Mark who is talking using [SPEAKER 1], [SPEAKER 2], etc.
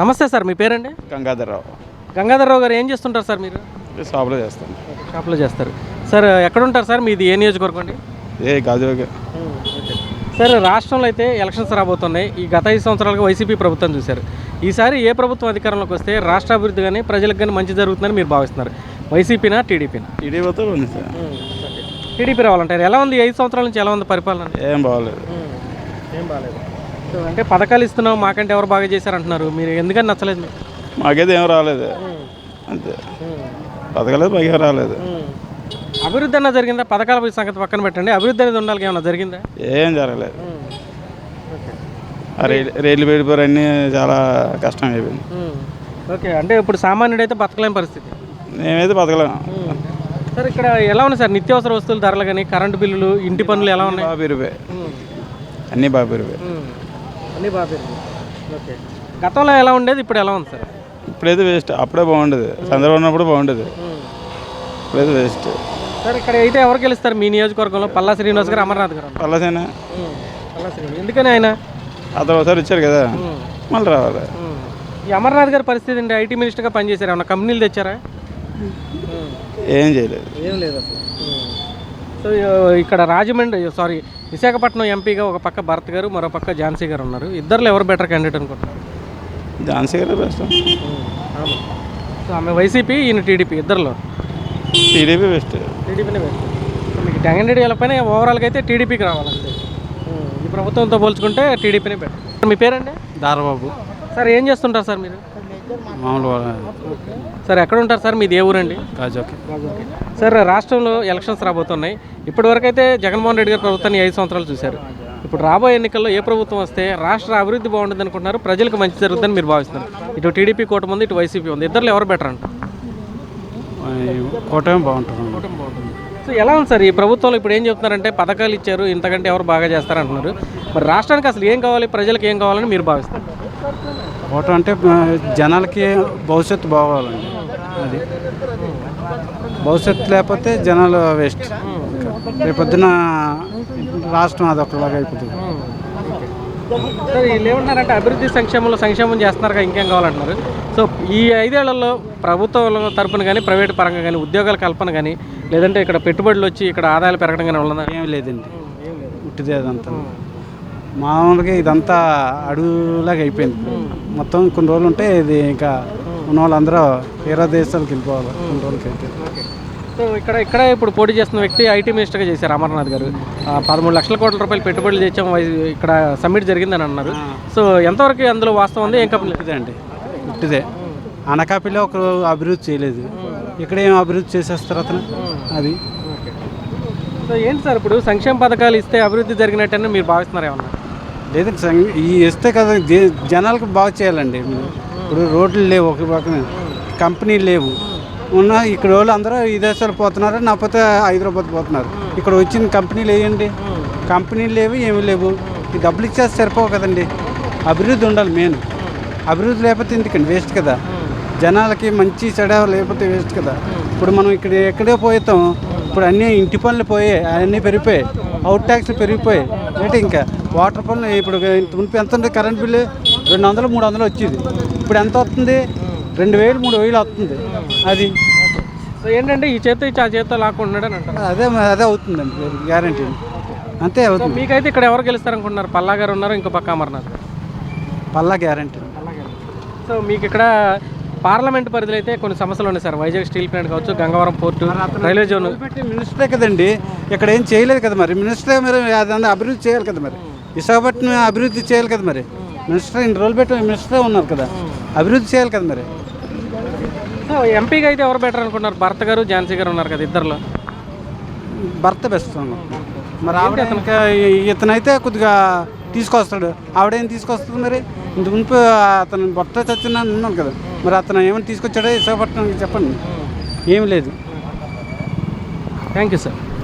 [SPEAKER 1] నమస్తే సార్ మీ పేరండి?
[SPEAKER 2] గంగాధరరావు.
[SPEAKER 1] గంగాధరరావు గారు ఏం చేస్తుంటారు సార్ మీరు?
[SPEAKER 2] షాప్లో చేస్తాను.
[SPEAKER 1] షాప్లో చేస్తారు. సార్ ఎక్కడ ఉంటారు సార్? మీది ఏ నియోజకవర్గం అండి?
[SPEAKER 2] ఏ గాజువాక.
[SPEAKER 1] సార్ రాష్ట్రంలో అయితే ఎలక్షన్స్ రాబోతున్నాయి. ఈ గత ఐదు సంవత్సరాలుగా వైసీపీ ప్రభుత్వం చూశారు. ఈసారి ఏ ప్రభుత్వం అధికారంలోకి వస్తే రాష్ట్ర అభివృద్ధి కానీ ప్రజలకు కానీ మంచి జరుగుతుందని మీరు భావిస్తున్నారు. వైసీపీనా టీడీపీనా?
[SPEAKER 2] టీడీపీతో ఉంది సార్.
[SPEAKER 1] టీడీపీ రావాలంటారు. ఎలా ఉంది? ఐదు సంవత్సరాల నుంచి ఎలా ఉంది పరిపాలన?
[SPEAKER 2] ఏం బాగోలేదు.
[SPEAKER 1] ఏం బాగాలేదు. అంటే పథకాలు ఇస్తున్నాం మాకంటే ఎవరు బాగా చేశారంటున్నారు? మీరు ఎందుకని నచ్చలేదు? మీకు
[SPEAKER 2] మాకైతే ఏం రాలేదు. అంతే. పథకాలేదు పైగా రాలేదు.
[SPEAKER 1] అభివృద్ధి అన్న జరిగిందా? పథకాల సంగతి పక్కన పెట్టండి. అభివృద్ధి అనేది ఉండాలి ఏమన్నా జరిగిందా?
[SPEAKER 2] ఏం జరగలేదు. ఆ రైలు రైలు పెడిపోయారు అన్నీ చాలా కష్టం అయిపోయింది.
[SPEAKER 1] ఓకే అంటే ఇప్పుడు సామాన్యుడు అయితే బతకలేని పరిస్థితి.
[SPEAKER 2] మేమైతే బతకలేము
[SPEAKER 1] సార్ ఇక్కడ ఎలా ఉన్నాయి సార్? నిత్యావసర వస్తువుల ధరలు కానీ కరెంటు బిల్లులు ఇంటి పనులు ఎలా ఉన్నాయి?
[SPEAKER 2] బాగా పెరిగిపోయాయి. అన్నీ బాగా పెరిగిపోయాయి.
[SPEAKER 1] అన్నీ బాగా ఓకే. గతంలో ఎలా ఉండేది? ఇప్పుడు ఎలా ఉంది సార్?
[SPEAKER 2] ఇప్పుడైతే వేస్ట్ అప్పుడే బాగుండేది. చంద్రబాబు ఉన్నప్పుడు బాగుండేది. ఇప్పుడైతే వేస్ట్
[SPEAKER 1] సార్ ఇక్కడ అయితే ఎవరు గెలుస్తారు? మీ నియోజకవర్గంలో పల్లా శ్రీనివాస్ గారు అమర్నాథ్ గారు.
[SPEAKER 2] పల్లసేనా
[SPEAKER 1] పల్లా శ్రీనివాస్. ఎందుకని ఆయన?
[SPEAKER 2] అతను ఒకసారి వచ్చారు కదా. మళ్ళీ రావాలి.
[SPEAKER 1] ఈ అమర్నాథ్ గారి పరిస్థితి అండి ఐటీ మినిస్టర్గా పనిచేశారు? ఏమన్నా కంపెనీలు తెచ్చారా?
[SPEAKER 2] ఏం చేయలేదు.
[SPEAKER 1] ఏం లేదు అసలు. సో ఇక్కడ రాజమండ్రి సారీ విశాఖపట్నం ఎంపీగా ఒక పక్క భరత్ గారు మరో పక్క ఝాన్సీ గారు ఉన్నారు. ఇద్దరులో ఎవరు బెటర్ క్యాండిడేట్ అనుకుంటున్నారు?
[SPEAKER 2] ఝాన్సీ గారే బెస్ట్
[SPEAKER 1] సో ఆమె వైసీపీ ఈయన టీడీపీ ఇద్దరులో?
[SPEAKER 2] టీడీపీ బెస్ట్
[SPEAKER 1] టీడీపీనే బెస్ట్ సో మీకు క్యాండిడేట్ వెళ్ళకపోయినా ఓవరాల్గా అయితే టీడీపీకి రావాలంటే ఈ ప్రభుత్వంతో పోల్చుకుంటే టీడీపీనే బెటర్ మీ పేరండి?
[SPEAKER 2] దారబాబు.
[SPEAKER 1] సార్ ఏం చేస్తుంటారు సార్ మీరు?
[SPEAKER 2] మామూలు
[SPEAKER 1] సార్ ఎక్కడ ఉంటారు సార్? మీది ఏ ఊరండి?
[SPEAKER 2] గాజోకి
[SPEAKER 1] సార్ రాష్ట్రంలో ఎలక్షన్స్ రాబోతున్నాయి. ఇప్పటివరకు అయితే జగన్మోహన్ రెడ్డి గారి ప్రభుత్వాన్ని ఐదు సంవత్సరాలు చూశారు. ఇప్పుడు రాబోయే ఎన్నికల్లో ఏ ప్రభుత్వం వస్తే రాష్ట్ర అభివృద్ధి బాగుంటుంది అనుకుంటున్నారు ప్రజలకు మంచి జరుగుతుందని మీరు భావిస్తున్నారు. ఇటు టీడీపీ కూటమి ఉంది ఇటు వైసీపీ ఉంది. ఇద్దరు ఎవరు బెటర్ అంట
[SPEAKER 2] కూటమి బాగుంటుంది
[SPEAKER 1] కూటమి బాగుంటుంది. సో ఎలా ఉంది సార్? ఈ ప్రభుత్వంలో ఇప్పుడు ఏం చెప్తున్నారంటే పథకాలు ఇచ్చారు ఇంతకంటే ఎవరు బాగా చేస్తారంటున్నారు. మరి రాష్ట్రానికి అసలు ఏం కావాలి ప్రజలకు ఏం కావాలని మీరు భావిస్తారు
[SPEAKER 2] కూటమి అంటే జనాలకి భవిష్యత్తు బాగోవాలండి. అది. భవిష్యత్తు లేకపోతే జనాలు వేస్ట్. రేపొద్దున రాష్ట్రం అది ఒకలాగా అయిపోతుంది.
[SPEAKER 1] సార్ వీళ్ళు ఏమంటున్నారంటే అభివృద్ధి సంక్షేమంలో సంక్షేమం చేస్తున్నారుగా ఇంకేం కావాలంటున్నారు. సో ఈ ఐదేళ్ళలో ప్రభుత్వం తరపున కానీ ప్రైవేట్ పరంగా కానీ ఉద్యోగాల కల్పన కానీ లేదంటే ఇక్కడ పెట్టుబడులు వచ్చి ఇక్కడ ఆదాయాలు పెరగడం కానీ ఉన్నదా
[SPEAKER 2] ఏం లేదండి. ఉట్టిదే అదంతా. మామూలుగా ఇదంతా అడుగులాగా అయిపోయింది. మొత్తం కొన్ని రోజులు ఉంటే ఇది ఇంకా ఉన్న వాళ్ళందరూ వేరే దేశాలకు వెళ్ళిపోవాలి. కొన్ని రోజులకి అయితే.
[SPEAKER 1] సో ఇక్కడ ఇక్కడ ఇప్పుడు పోటీ చేస్తున్న వ్యక్తి ఐటీ మినిస్టర్గా చేశారు అమర్నాథ్ గారు. పదమూడు లక్షల కోట్ల రూపాయలు పెట్టుబడులు వై- ఇక్కడ సమ్మిట్ జరిగిందని అన్నారు. సో ఎంతవరకు అందులో వాస్తవం ఉంది? ఏం కంపెనీ?
[SPEAKER 2] ఉట్టిదే అండి. ఉట్టిదే అనకాపల్లిలో ఒక అభివృద్ధి చేయలేదు. ఇక్కడ ఏం అభివృద్ధి చేసేస్తారు అతను? అది.
[SPEAKER 1] సో ఏంటి సార్ ఇప్పుడు సంక్షేమ పథకాలు ఇస్తే అభివృద్ధి జరిగినట్టని మీరు భావిస్తున్నారు ఏమన్నా
[SPEAKER 2] లేదండి సంగ- ఈ ఇస్తే కదా దే- జనాలకు బాగా చేయాలండి. ఇప్పుడు రోడ్లు లేవు ఒక పక్కన కంపెనీలు లేవు. ఉన్న ఇక్కడ వాళ్ళు అందరూ విదేశాలు పోతున్నారు లేకపోతే హైదరాబాద్ పోతున్నారు. ఇక్కడ వచ్చిన కంపెనీలు వేయండి కంపెనీలు లేవు ఏమీ లేవు. ఈ డబ్బులు ఇచ్చేస్తే సరిపోవు కదండి. అభివృద్ధి ఉండాలి మెయిన్. అభివృద్ధి లేకపోతే ఎందుకండి? వేస్ట్ కదా. జనాలకి మంచి చెడ లేకపోతే వేస్ట్ కదా. ఇప్పుడు మనం ఇక్కడ ఎక్కడే పోతాం ఇప్పుడు అన్నీ ఇంటి పనులు పోయాయి అన్నీ పెరిగిపోయాయి. అవుట్ ట్యాక్స్లు పెరిగిపోయాయి. ఏంటి ఇంకా? వాటర్ పనులు ఇప్పుడు ఇంత మునుపు ఎంత ఉంది? కరెంట్ బిల్లు రెండు వందలు మూడు వందలు వచ్చేది. ఇప్పుడు ఎంత వస్తుంది? రెండు వేలు మూడు వేలు వస్తుంది. అది.
[SPEAKER 1] సో ఏంటంటే ఈ చేత ఇచ్చి ఆ చేత అంటారు.
[SPEAKER 2] అదే అదే అవుతుందండి. గ్యారంటీ అంతే అవుతుంది.
[SPEAKER 1] మీకైతే ఇక్కడ ఎవరు గెలుస్తారనుకుంటున్నారు? పల్లా గారు ఉన్నారు? ఇంకో పక్క అమర్నాథ్?
[SPEAKER 2] పల్లా గ్యారంటీ
[SPEAKER 1] సో మీకు ఇక్కడ పార్లమెంట్ పరిధిలో అయితే కొన్ని సమస్యలు ఉన్నాయి సార్. వైజాగ్ స్టీల్ ప్లాంట్ కావచ్చు గంగవరం పోర్టు రైల్వే జోన్.
[SPEAKER 2] మినిస్టరే కదండి. ఇక్కడ ఏం చేయలేదు కదా మరి. మినిస్టరే మరి అదంతా అభివృద్ధి చేయాలి కదా మరి. విశాఖపట్నం అభివృద్ధి చేయాలి కదా మరి. మినిస్టర్ ఇన్ని రోజులు పెట్టి మినిస్టరే ఉన్నారు కదా. అభివృద్ధి చేయాలి కదా మరి.
[SPEAKER 1] ఎంపీగా అయితే ఎవరు బెటర్ అనుకున్నారు భర్త గారు ఝాన్సీ గారు ఉన్నారు కదా ఇద్దరులో.
[SPEAKER 2] భర్త బెస్ట్ మరి ఆవిడ ఇతనైతే కొద్దిగా తీసుకొస్తాడు. ఆవిడేం తీసుకొస్తుంది మరి? ఇంత మునుపు అతను భర్త చచ్చిన ఉన్నాను కదా. మరి అతను ఏమైనా తీసుకొచ్చాడో? విశాఖపట్నం చెప్పండి. ఏమి లేదు.
[SPEAKER 1] Thank you sir.